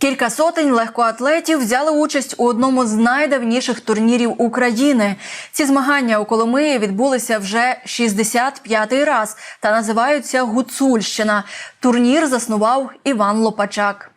Кілька сотень легкоатлетів взяли участь у одному з найдавніших турнірів України. Ці змагання у Коломиї відбулися вже 65-й раз та називаються Гуцульщина. Турнір заснував Іван Лопачак.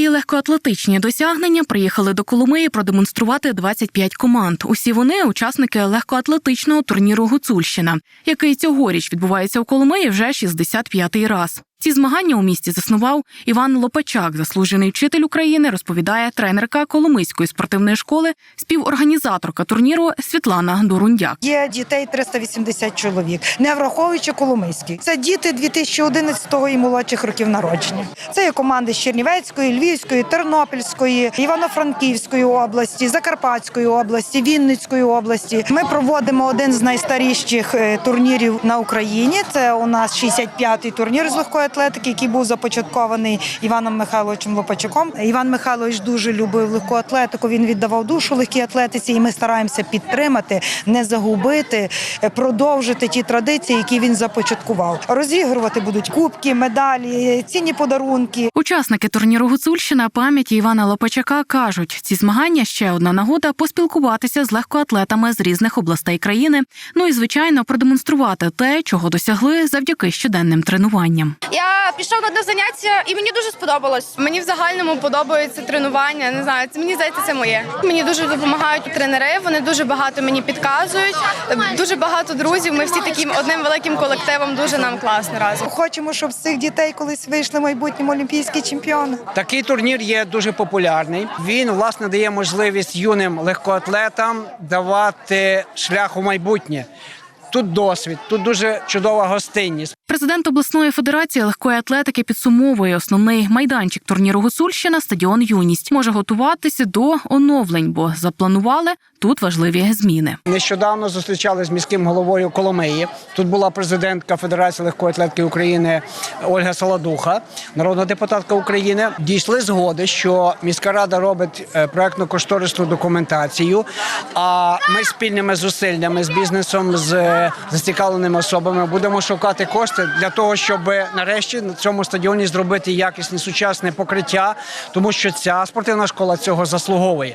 Свої легкоатлетичні досягнення приїхали до Коломиї продемонструвати 25 команд. Усі вони учасники легкоатлетичного турніру Гуцульщина, який цьогоріч відбувається у Коломиї вже 65-й раз. Ці змагання у місті заснував Іван Лопачак, заслужений вчитель України, розповідає тренерка Коломийської спортивної школи, співорганізаторка турніру Світлана Дурундяк. Є дітей 380 чоловік, не враховуючи Коломийський. Це діти 2011 і молодших років народження. Це є команди з Чернівецької, Львівської, Тернопільської, Івано-Франківської області, Закарпатської області, Вінницької області. Ми проводимо один з найстаріших е, турнірів на Україні. Це у нас 65-й турнір з легкої атлетики, який був започаткований Іваном Михайловичем Лопачуком. Іван Михайлович дуже любив легку атлетику. Він віддавав душу легкій атлетиці, і ми стараємося підтримати, не загубити, е, продовжити ті традиції, які він започаткував. Розігрувати будуть кубки, медалі, цінні подарунки. Учасники турніру Гуцульщина пам'яті Івана Лопачака кажуть, ці змагання ще одна нагода поспілкуватися з легкоатлетами з різних областей країни. Ну і звичайно продемонструвати те, чого досягли завдяки щоденним тренуванням. Я пішов на одне заняття і мені дуже сподобалось. Мені в загальному подобається тренування. Не знаю, це мені здається, це моє. Мені дуже допомагають тренери. Вони дуже багато мені підказують. Дуже багато друзів. Ми всі таким одним великим колективом. Дуже нам класно разом. Хочемо, щоб з цих дітей колись вийшли майбутні олімпійські чемпіони. Такий турнір є дуже популярний. Він власне дає можливість юним легкоатлетам давати шлях у майбутнє. Тут досвід, тут дуже чудова гостинність. Президент обласної федерації легкої атлетики підсумовує основний майданчик турніру Гуцульщина стадіон Юність може готуватися до оновлень, бо запланували тут важливі зміни. Нещодавно зустрічалися з міським головою Коломиї. Тут була президентка Федерації легкої атлетики України Ольга Солодуха, народна депутатка України. Дійшли згоди, що міська рада робить е, проектно-кошторисну документацію. А ми спільними зусиллями з бізнесом, з е, зацікавленими особами будемо шукати кошти для того, щоб нарешті на цьому стадіоні зробити якісне сучасне покриття, тому що ця спортивна школа цього заслуговує.